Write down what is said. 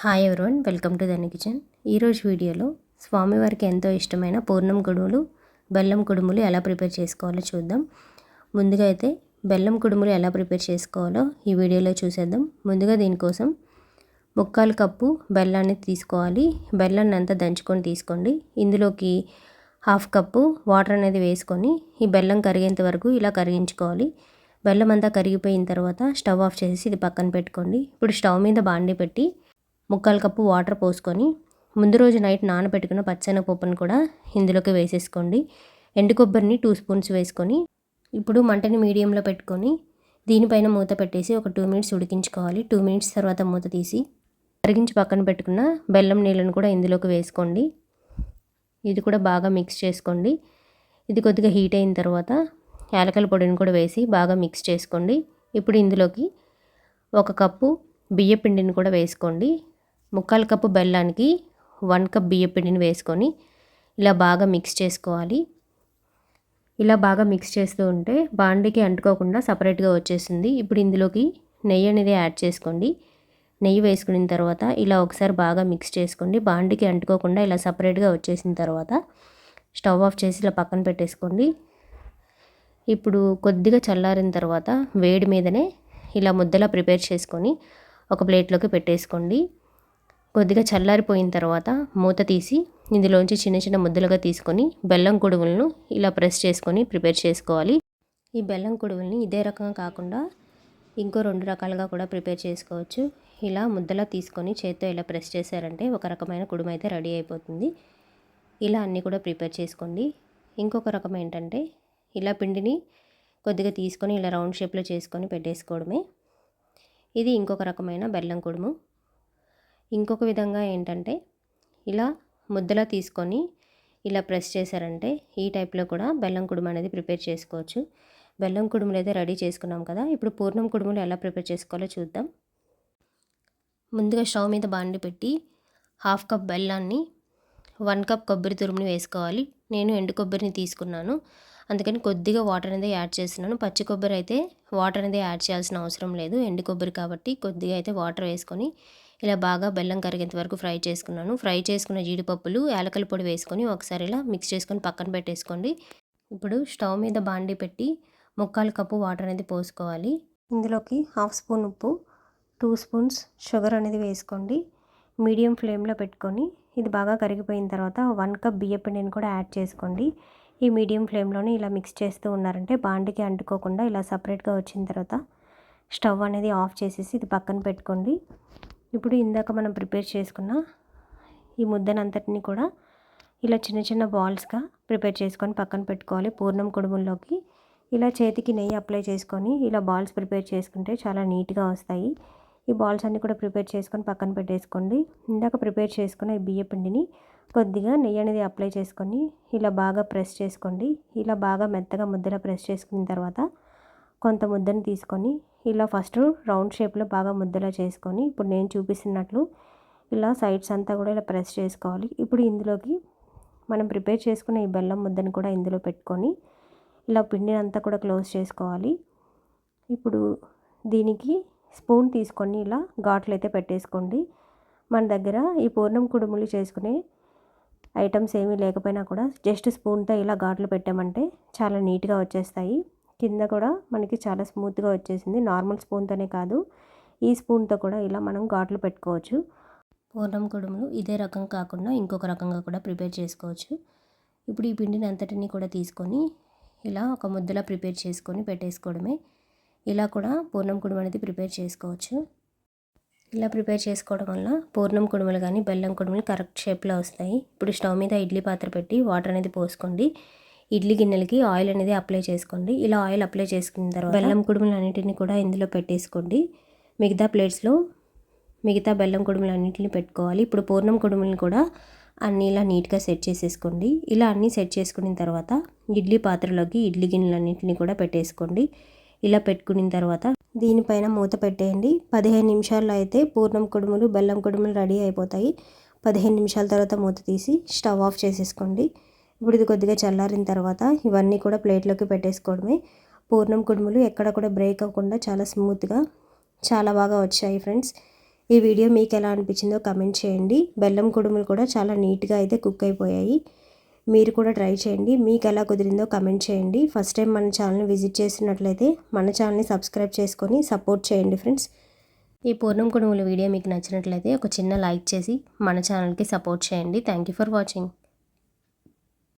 Hi everyone welcome to దని kitchen ఈరోజు వీడియోలో స్వామివారికి ఎంతో ఇష్టమైన పూర్ణం కుడుములు బెల్లం కుడుములు ఎలా ప్రిపేర్ చేసుకోవాలో చూద్దాం. ముందుగా అయితే బెల్లం కుడుములు ఎలా ప్రిపేర్ చేసుకోవాలో ఈ వీడియోలో చూసేద్దాం. ముందుగా దీనికోసం ముక్కాలు కప్పు బెల్లాన్ని తీసుకోవాలి. బెల్లాన్ని అంతా దంచుకొని తీసుకోండి. ఇందులోకి హాఫ్ కప్పు వాటర్ అనేది వేసుకొని ఈ బెల్లం కరిగేంత వరకు ఇలా కరిగించుకోవాలి. బెల్లం అంతా కరిగిపోయిన తర్వాత స్టవ్ ఆఫ్ చేసి ఇది పక్కన పెట్టుకోండి. ఇప్పుడు స్టవ్ మీద బాండి పెట్టి ముక్కాలు కప్పు వాటర్ పోసుకొని ముందు రోజు నైట్ నానబెట్టుకున్న పప్పును కూడా ఇందులోకి వేసేసుకోండి. ఎండు కొబ్బరిని టూ స్పూన్స్ వేసుకొని ఇప్పుడు మంటని మీడియంలో పెట్టుకొని దీనిపైన మూత పెట్టేసి ఒక టూ మినిట్స్ ఉడికించుకోవాలి. టూ మినిట్స్ తర్వాత మూత తీసి కరిగించి పక్కన పెట్టుకున్న బెల్లం నీళ్ళను కూడా ఇందులోకి వేసుకోండి. ఇది కూడా బాగా మిక్స్ చేసుకోండి. ఇది కొద్దిగా హీట్ అయిన తర్వాత యాలకల పొడిని కూడా వేసి బాగా మిక్స్ చేసుకోండి. ఇప్పుడు ఇందులోకి ఒక కప్పు బియ్య పిండిని కూడా వేసుకోండి. ముక్కాలు కప్పు బెల్లానికి వన్ కప్ బియ్య పిండిని వేసుకొని ఇలా బాగా మిక్స్ చేసుకోవాలి. ఇలా బాగా మిక్స్ చేస్తూ ఉంటే బాండికి అంటుకోకుండా సపరేట్గా వచ్చేసింది ఇప్పుడు ఇందులోకి నెయ్యి అనేది యాడ్ చేసుకోండి. నెయ్యి వేసుకున్న తర్వాత ఇలా ఒకసారి బాగా మిక్స్ చేసుకోండి. బాండికి అంటుకోకుండా ఇలా సపరేట్గా వచ్చేసిన తర్వాత స్టవ్ ఆఫ్ చేసి ఇలా పక్కన పెట్టేసుకోండి. ఇప్పుడు కొద్దిగా చల్లారిన తర్వాత వేడి మీదనే ఇలా ముద్దలా ప్రిపేర్ చేసుకొని ఒక ప్లేట్లోకి పెట్టేసుకోండి. కొద్దిగా చల్లారిపోయిన తర్వాత మూత తీసి ఇందులోంచి చిన్న చిన్న ముద్దలుగా తీసుకొని బెల్లం కొడువులను ఇలా ప్రెస్ చేసుకొని ప్రిపేర్ చేసుకోవాలి. ఈ బెల్లం కొడువుల్ని ఇదే రకంగా కాకుండా ఇంకో రెండు రకాలుగా కూడా ప్రిపేర్ చేసుకోవచ్చు. ఇలా ముద్దలా తీసుకొని చేత్తో ఇలా ప్రెస్ చేశారంటే ఒక రకమైన కుడుమ అయితే రెడీ అయిపోతుంది. ఇలా అన్నీ కూడా ప్రిపేర్ చేసుకోండి. ఇంకొక రకం ఏంటంటే ఇలా పిండిని కొద్దిగా తీసుకొని ఇలా రౌండ్ షేప్లో చేసుకొని పెట్టేసుకోవడమే. ఇది ఇంకొక రకమైన బెల్లం కుడుము. ఇంకొక విధంగా ఏంటంటే ఇలా ముద్దలా తీసుకొని ఇలా ప్రెస్ చేశారంటే ఈ టైప్లో కూడా బెల్లం కుడుము అనేది ప్రిపేర్ చేసుకోవచ్చు. బెల్లం కుడుములు అయితే రెడీ చేసుకున్నాం కదా ఇప్పుడు పూర్ణం కుడుములు ఎలా ప్రిపేర్ చేసుకోవాలో చూద్దాం. ముందుగా స్టవ్ మీద బాండి పెట్టి హాఫ్ కప్ బెల్లాన్ని వన్ కప్ కొబ్బరి తురుముని వేసుకోవాలి. నేను ఎండు కొబ్బరిని తీసుకున్నాను. అందుకని కొద్దిగా వాటర్ అనేది యాడ్ చేస్తున్నాను. పచ్చి కొబ్బరి అయితే వాటర్ అనేది యాడ్ చేయాల్సిన అవసరం లేదు. ఎండు కొబ్బరి కాబట్టి కొద్దిగా అయితే వాటర్ వేసుకొని ఇలా బాగా బెల్లం కరిగేంత వరకు ఫ్రై చేసుకున్నాను. ఫ్రై చేసుకున్న జీడిపప్పులు యాలకల పొడి వేసుకొని ఒకసారి ఇలా మిక్స్ చేసుకొని పక్కన పెట్టేసుకోండి. ఇప్పుడు స్టవ్ మీద బాండి పెట్టి ముక్కాలు కప్పు వాటర్ అనేది పోసుకోవాలి. ఇందులోకి హాఫ్ స్పూన్ ఉప్పు టూ స్పూన్స్ షుగర్ అనేది వేసుకోండి. మీడియం ఫ్లేమ్లో పెట్టుకొని ఇది బాగా కరిగిపోయిన తర్వాత వన్ కప్ బియ్య పిండిని కూడా యాడ్ చేసుకోండి. ఈ మీడియం ఫ్లేమ్లోనే ఇలా మిక్స్ చేస్తూ ఉన్నారంటే బాండికి అంటుకోకుండా ఇలా సపరేట్గా వచ్చిన తర్వాత స్టవ్ అనేది ఆఫ్ చేసేసి ఇది పక్కన పెట్టుకోండి. ఇప్పుడు ఇందాక మనం ప్రిపేర్ చేసుకున్న ఈ ముద్దనంతటిని కూడా ఇలా చిన్న చిన్న బాల్స్గా ప్రిపేర్ చేసుకొని పక్కన పెట్టుకోవాలి. పూర్ణం కుడుముల్లోకి ఇలా చేతికి నెయ్యి అప్లై చేసుకొని ఇలా బాల్స్ ప్రిపేర్ చేసుకుంటే చాలా నీట్గా వస్తాయి. ఈ బాల్స్ అన్నీ కూడా ప్రిపేర్ చేసుకొని పక్కన పెట్టేసుకోండి. ఇందాక ప్రిపేర్ చేసుకున్న ఈ బియ్య పిండిని కొద్దిగా నెయ్యి అనేది అప్లై చేసుకొని ఇలా బాగా ప్రెస్ చేసుకోండి. ఇలా బాగా మెత్తగా ముద్దలా ప్రెస్ చేసుకున్న తర్వాత కొంత ముద్దను తీసుకొని ఇలా ఫస్ట్ రౌండ్ షేప్లో బాగా ముద్దలా చేసుకొని ఇప్పుడు నేను చూపిస్తున్నట్లు ఇలా సైడ్స్ అంతా కూడా ఇలా ప్రెస్ చేసుకోవాలి. ఇప్పుడు ఇందులోకి మనం ప్రిపేర్ చేసుకున్న ఈ బెల్లం ముద్దను కూడా ఇందులో పెట్టుకొని ఇలా పిండిని అంతా కూడా క్లోజ్ చేసుకోవాలి. ఇప్పుడు దీనికి స్పూన్ తీసుకొని ఇలా ఘాట్లు అయితే పెట్టేసుకోండి. మన దగ్గర ఈ పూర్ణం కుడుములు చేసుకునే ఐటమ్స్ ఏమీ లేకపోయినా కూడా జస్ట్ స్పూన్తో ఇలా ఘాట్లు పెట్టామంటే చాలా నీట్గా వచ్చేస్తాయి. కింద కూడా మనకి చాలా స్మూత్గా వచ్చేసింది. నార్మల్ స్పూన్తోనే కాదు ఈ స్పూన్తో కూడా ఇలా మనం ఘాట్లు పెట్టుకోవచ్చు. పూర్ణం కుడుములు ఇదే రకం కాకుండా ఇంకొక రకంగా కూడా ప్రిపేర్ చేసుకోవచ్చు. ఇప్పుడు ఈ పిండిని అంతటిని కూడా తీసుకొని ఇలా ఒక ముద్దలా ప్రిపేర్ చేసుకొని పెట్టేసుకోవడమే. ఇలా కూడా పూర్ణం కుడుము అనేది ప్రిపేర్ చేసుకోవచ్చు. ఇలా ప్రిపేర్ చేసుకోవడం వల్ల పూర్ణం కుడుములు కానీ బెల్లం కుడుములు కరెక్ట్ షేప్లో వస్తాయి. ఇప్పుడు స్టవ్ మీద ఇడ్లీ పాత్ర పెట్టి వాటర్ అనేది పోసుకోండి. ఇడ్లీ గిన్నెలకి ఆయిల్ అనేది అప్లై చేసుకోండి. ఇలా ఆయిల్ అప్లై చేసుకున్న తర్వాత బెల్లం కుడుములు అన్నిటిని కూడా ఇందులో పెట్టేసుకోండి. మిగతా ప్లేట్స్లో మిగతా బెల్లం కుడుములు అన్నింటిని పెట్టుకోవాలి. ఇప్పుడు పూర్ణం కుడుములను కూడా అన్నీ ఇలా నీట్గా సెట్ చేసేసుకోండి. ఇలా అన్నీ సెట్ చేసుకున్న తర్వాత ఇడ్లీ పాత్రలోకి ఇడ్లీ గిన్నెలన్నింటినీ కూడా పెట్టేసుకోండి. ఇలా పెట్టుకున్న తర్వాత దీనిపైన మూత పెట్టేయండి. పదిహేను నిమిషాల్లో అయితే పూర్ణం కుడుములు బెల్లం కుడుములు రెడీ అయిపోతాయి. పదిహేను నిమిషాల తర్వాత మూత తీసి స్టవ్ ఆఫ్ చేసేసుకోండి. ఇప్పుడు ఇది కొద్దిగా చల్లారిన తర్వాత ఇవన్నీ కూడా ప్లేట్లోకి పెట్టేసుకోవడమే. పూర్ణం కుడుములు ఎక్కడ కూడా బ్రేక్ అవ్వకుండా చాలా స్మూత్గా చాలా బాగా వచ్చాయి ఫ్రెండ్స్. ఈ వీడియో మీకు ఎలా అనిపించిందో కమెంట్ చేయండి. బెల్లం కుడుములు కూడా చాలా నీట్గా అయితే కుక్ అయిపోయాయి. మీరు కూడా ట్రై చేయండి. మీకు ఎలా కుదిరిందో కమెంట్ చేయండి. ఫస్ట్ టైం మన ఛానల్ని విజిట్ చేసినట్లయితే మన ఛానల్ని సబ్స్క్రైబ్ చేసుకొని సపోర్ట్ చేయండి ఫ్రెండ్స్. ఈ పూర్ణం కుడుముల వీడియో మీకు నచ్చినట్లయితే ఒక చిన్న లైక్ చేసి మన ఛానల్కి సపోర్ట్ చేయండి. Thank you for watching.